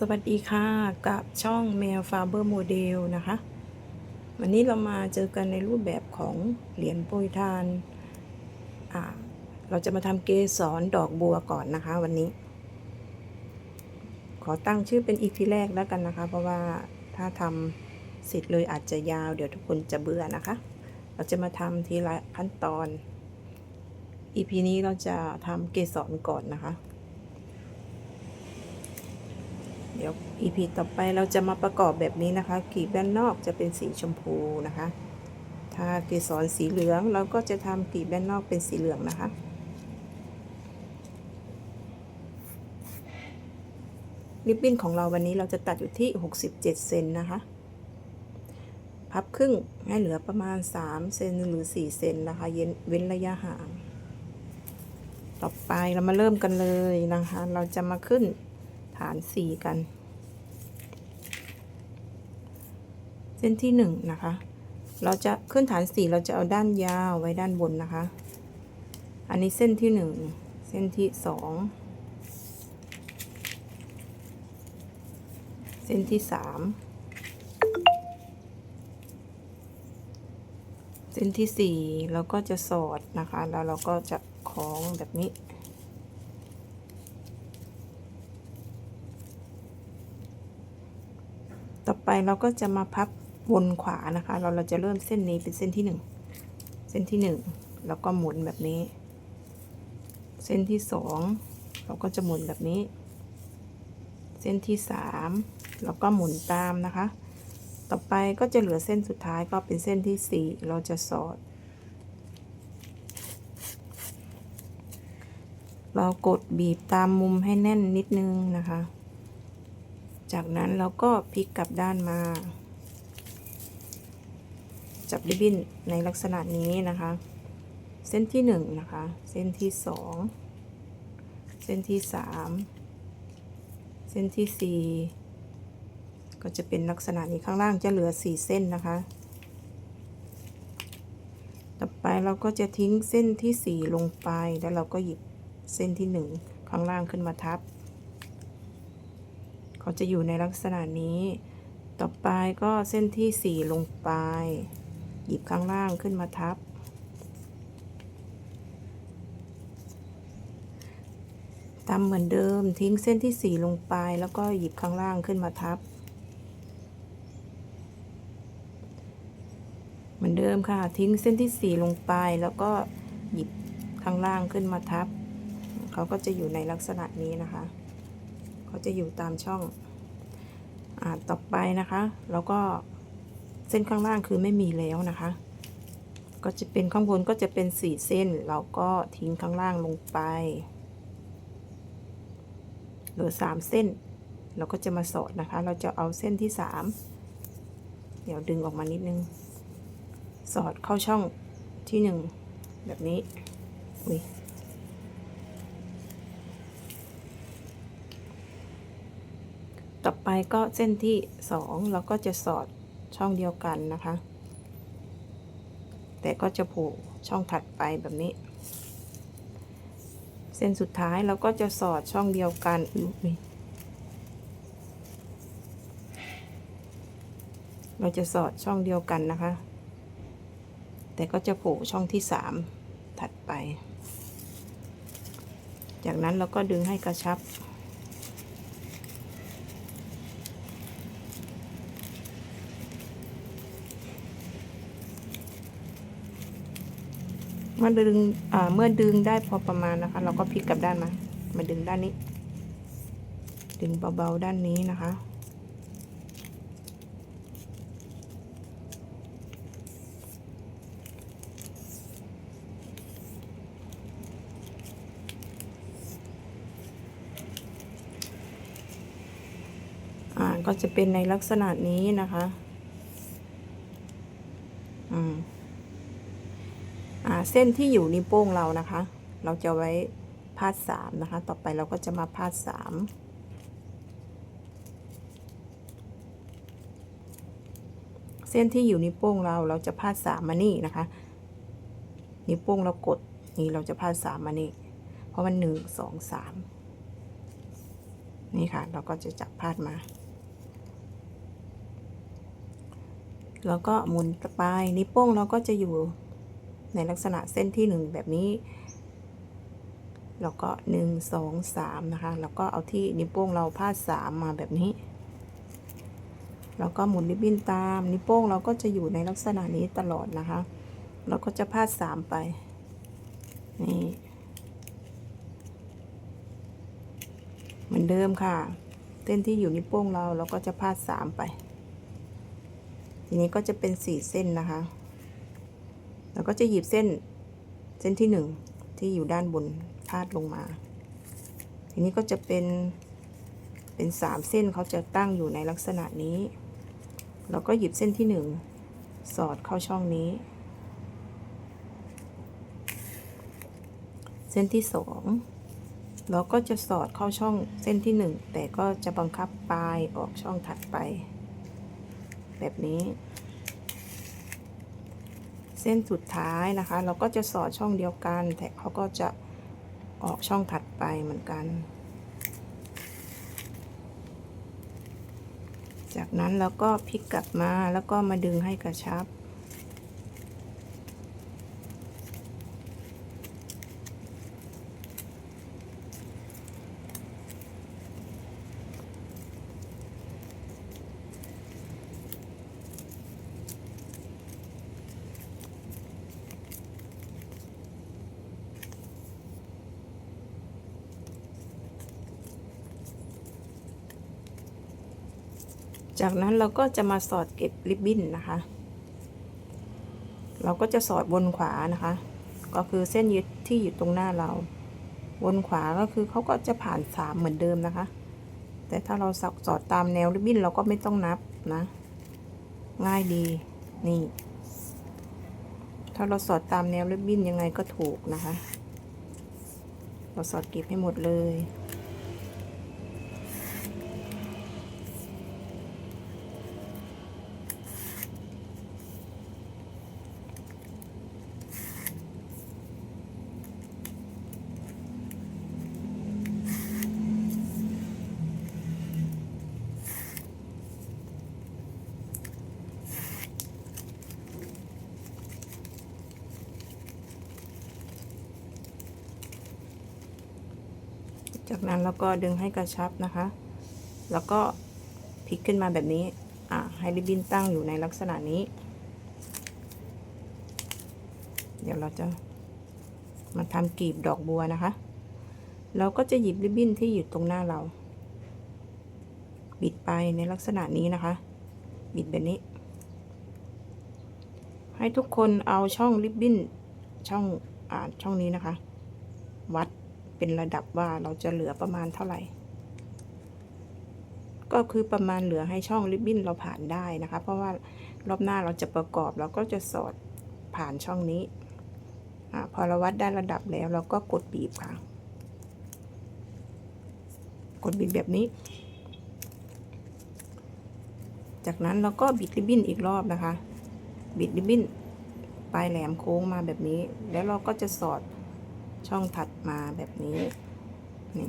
สวัสดีค่ะกับช่องแมวฟาเบอร์โมเดลนะคะ วันนี้เรามาเจอกันในรูปแบบของเหรียญโปรยทานเราจะมาทำเกสรดอกบัวก่อนนะคะ วันนี้ ขอตั้งชื่อเป็นอีพีแรกแล้วกันนะคะ เพราะว่าถ้าทำเสร็จเลยอาจจะยาว เดี๋ยวทุกคนจะเบื่อนะคะ เราจะมาทำทีละขั้นตอนอีพีนี้เราจะทำเกสรก่อนนะคะ เดี๋ยว EP ต่อไปเราจะมาประกอบแบบนี้นะคะกลีบด้านนอกจะเป็นสีชมพูนะคะ ถ้าเกสรสีเหลืองเราก็จะทำกลีบด้านนอกเป็นสีเหลืองนะคะริบบิ้นของเราวันนี้เราจะตัดอยู่ที่ 67 เซนนะคะ พับครึ่งให้เหลือประมาณ 3 เซนหรือ 4 เซนนะคะเย็นเว้นระยะห่าง ต่อไปเรามาเริ่มกันเลยนะคะ เราจะมาขึ้น ฐานสี่กัน เส้นที่หนึ่งนะคะ เราจะขึ้นฐานสี่เราจะเอาด้านยาวไว้ด้านบนนะคะ อันนี้เส้นที่หนึ่งเส้นที่สองเส้นที่สามเส้นที่สี่เราก็จะสอดนะคะ แล้วเราก็จะคล้องแบบนี้ ต่อไปเราก็จะมาพับวนขวานะคะ เราเราจะเริ่มเส้นนี้เป็นเส้นที่หนึ่งเส้นที่หนึ่งแล้วก็หมุนแบบนี้ เส้นที่สองเราก็จะหมุนแบบนี้ เส้นที่สามแล้วก็หมุนตามนะคะ ต่อไปก็จะเหลือเส้นสุดท้ายก็เป็นเส้นที่สี่เราจะสอด เรากดบีบตามมุมให้แน่นนิดนึงนะคะ นั้นเราก็พลิกกลับด้านมา จับริบบิ้นในลักษณะนี้นะคะ เส้นที่หนึ่งนะคะ เส้นที่สองเส้นที่สามเส้นที่สี่ก็จะเป็นลักษณะนี้ข้างล่างจะเหลือสี่เส้นนะคะ ต่อไปเราก็จะทิ้งเส้นที่สี่ลงไปแล้วเราก็หยิบเส้นที่หนึ่งข้างล่างขึ้นมาทับ เขาจะอยู่ในลักษณะนี้ ต่อไปก็เส้นที่ 4 ลงไป หยิบข้างล่างขึ้นมาทับทำเหมือนเดิมทิ้งเส้นที่ 4 ลงไป แล้วก็หยิบข้างล่างขึ้นมาทับ เหมือนเดิมค่ะ ทิ้งเส้นที่ 4 ลงไป แล้วก็หยิบข้างล่างขึ้นมาทับ เขาก็จะอยู่ในลักษณะนี้นะคะ เขาจะอยู่ตามช่องอ่าต่อไปนะคะ แล้วก็เส้นข้างล่างคือไม่มีแล้วนะคะ ก็จะเป็นข้างบนก็จะเป็นสี่เส้นเราก็ทิ้งข้างล่างลงไปเหลือสามเส้น เราก็จะมาสอดนะคะ เราจะเอาเส้นที่สามเดี๋ยวดึงออกมานิดนึง สอดเข้าช่องที่หนึ่งแบบนี้อุ้ย ต่อ ไปก็เส้นที่สองเราก็จะสอดช่องเดียวกันนะคะ แต่ก็จะผูกช่องถัดไปแบบนี้ เส้นสุดท้ายเราก็จะสอดช่องเดียวกันอุ๊ยเราจะสอดช่องเดียวกันนะคะ แต่ก็จะผูกช่องที่สามถัดไป จากนั้นเราก็ดึงให้กระชับ มื่อดึงเมื่อดึงได้พอประมาณนะคะ เราก็พลิกกลับด้านมา มาดึงด้านนี้ ดึงเบาๆด้านนี้นะคะอ่าก็จะเป็นในลักษณะนี้นะคะ อืมอ่า เส้นที่อยู่นิ้วโป้งเรานะคะ เราจะไว้พาดสามนะคะ ต่อไปเราก็จะมาพาดสามเส้นที่อยู่นิ้วโป้งเราเราจะพาดสามมานี่นะคะ นิ้วโป้งเรากดนี่เราจะพาดสามมานี่ เพราะมันหนึ่งสองสามนี่ค่ะ เราก็จะจับพาดมา แล้วก็หมุนไปนิ้วโป้งเราก็จะอยู่ ในลักษณะเส้นที่หนึ่งแบบนี้ แล้วก็หนึ่งสองสามนะคะ แล้วก็เอาที่นิ้วโป้งเราพาดสามมาแบบนี้ แล้วก็หมุนริบบิ้นตาม นิ้วโป้งเราก็จะอยู่ในลักษณะนี้ตลอดนะคะ เราก็จะพาดสามไปนี่เหมือนเดิมค่ะ เส้นที่อยู่นิ้วโป้งเราเราก็จะพาดสามไป ทีนี้ก็จะเป็นสี่เส้นนะคะ เราก็จะหยิบเส้นเส้นที่หนึ่งที่อยู่ด้านบนพาดลงมา ทีนี้ก็จะเป็นเป็นสามเส้นเขาจะตั้งอยู่ในลักษณะนี้ เราก็หยิบเส้นที่หนึ่งสอดเข้าช่องนี้ เส้นที่สองเราก็จะสอดเข้าช่องเส้นที่หนึ่งแต่ก็จะบังคับปลายออกช่องถัดไป แบบนี้ เส้นสุดท้ายนะคะ เราก็จะสอดช่องเดียวกัน แต่เขาก็จะออกช่องถัดไปเหมือนกัน จากนั้นเราก็พลิกกลับมาแล้วก็มาดึงให้กระชับ จากนั้นเราก็จะมาสอดเก็บริบบิ้นนะคะ เราก็จะสอดวนขวานะคะ ก็คือเส้นยึดที่อยู่ตรงหน้าเรา วนขวาก็คือเขาก็จะผ่านสามเหมือนเดิมนะคะ แต่ถ้าเราสอดตามแนวริบบิ้นเราก็ไม่ต้องนับนะ ง่ายดีนี่ ถ้าเราสอดตามแนวริบบิ้นยังไงก็ถูกนะคะ เราสอดเก็บให้หมดเลย จากนั้นเราก็ดึงให้กระชับนะคะ แล้วก็พลิกขึ้นมาแบบนี้ อ่าให้ริบบิ้นตั้งอยู่ในลักษณะนี้ เดี๋ยวเราจะมาทำกลีบดอกบัวนะคะ เราก็จะหยิบริบบิ้นที่อยู่ตรงหน้าเรา บิดไปในลักษณะนี้นะคะ บิดแบบนี้ ให้ทุกคนเอาช่องริบบิ้นช่องอ่าช่องนี้นะคะ วัด เป็นระดับว่าเราจะเหลือประมาณเท่าไหร่ ก็คือประมาณเหลือให้ช่องริบบิ้นเราผ่านได้นะคะ เพราะว่ารอบหน้าเราจะประกอบเราก็จะสอดผ่านช่องนี้อพอเราวัดได้ระดับแล้วเราก็กดบีบค่ะ กดบีบแบบนี้ จากนั้นเราก็บิดริบบิ้นอีกรอบนะคะ บิดริบบิ้นปลายแหลมโค้งมาแบบนี้ แล้วเราก็จะสอด ช่องถัดมาแบบนี้นี่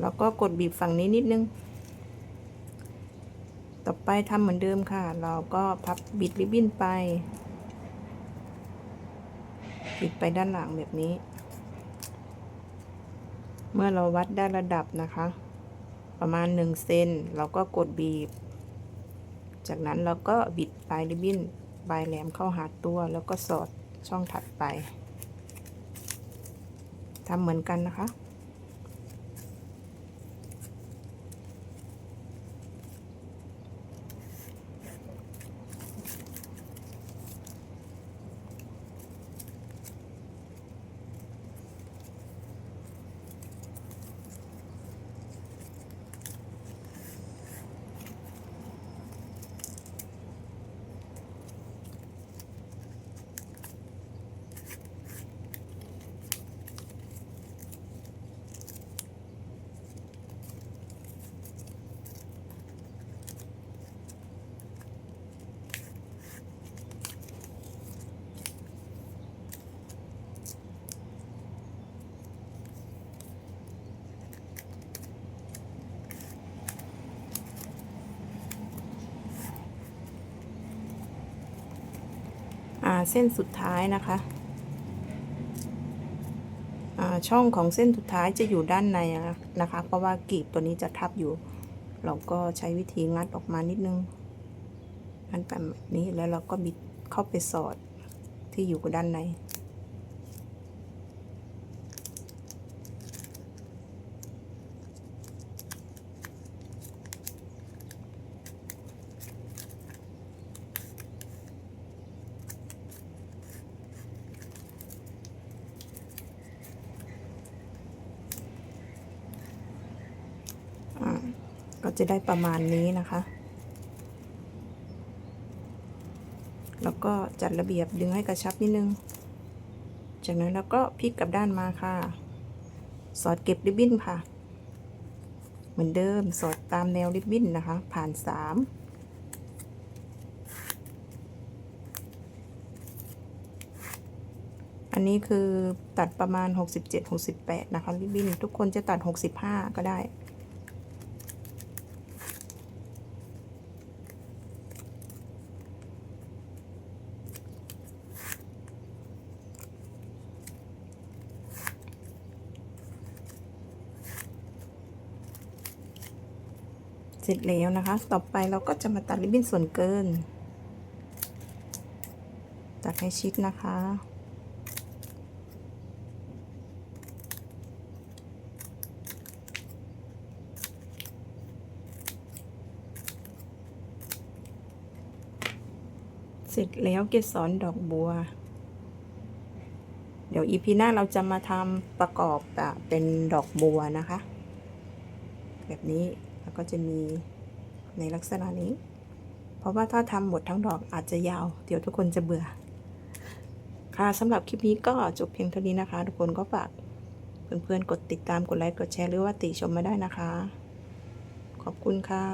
แล้วก็กดบีบฝั่งนี้นิดนึง ต่อไปทำเหมือนเดิมค่ะ เราก็พับบิดริบบิ้นไป บิดไปด้านหลังแบบนี้ เมื่อเราวัดได้ระดับนะคะ ประมาณ1เซนเราก็กดบีบ จากนั้นเราก็บิดปลายริบบิ้น ปลายแหลมเข้าหาตัวแล้วก็สอดช่องถัดไปทำเหมือนกันนะคะ เส้นสุดท้ายนะคะช่องของเส้นสุดท้ายจะอยู่ด้านในนะคะ เพราะว่ากีบตัวนี้จะทับอยู่ เราก็ใช้วิธีงัดออกมานิดนึงงัดแบบนี้แล้วเราก็บิดเข้าไปสอดที่อยู่ด้านใน ก็จะได้ประมาณนี้นะคะ แล้วก็จัดระเบียบดึงให้กระชับนิดนึง จากนั้นเราก็พลิกกลับด้านมาค่ะ สอดเก็บริบบิ้นค่ะ เหมือนเดิมสอดตามแนวริบบิ้นนะคะ ผ่านสามอันนี้คือตัดประมาณ 67-68 นะคะริบบิ้นทุกคนจะตัด 65 ก็ได้ เสร็จแล้วนะคะ ต่อไปเราก็จะมาตัดริบบิ้นส่วนเกิน ตัดให้ชิดนะคะ เสร็จแล้วเกสรดอกบัว เดี๋ยวอีพีหน้าเราจะมาทำประกอบแบบเป็นดอกบัวนะคะ แบบนี้ แล้วก็จะมีในลักษณะนี้ เพราะว่าถ้าทำหมดทั้งดอกอาจจะยาว เดี๋ยวทุกคนจะเบื่อ ค่ะสำหรับคลิปนี้ก็จบเพียงเท่านี้นะคะ ทุกคนก็ฝากเพื่อนๆกดติดตามกดไลค์กดแชร์หรือว่าติชมมาได้นะคะ ขอบคุณค่ะ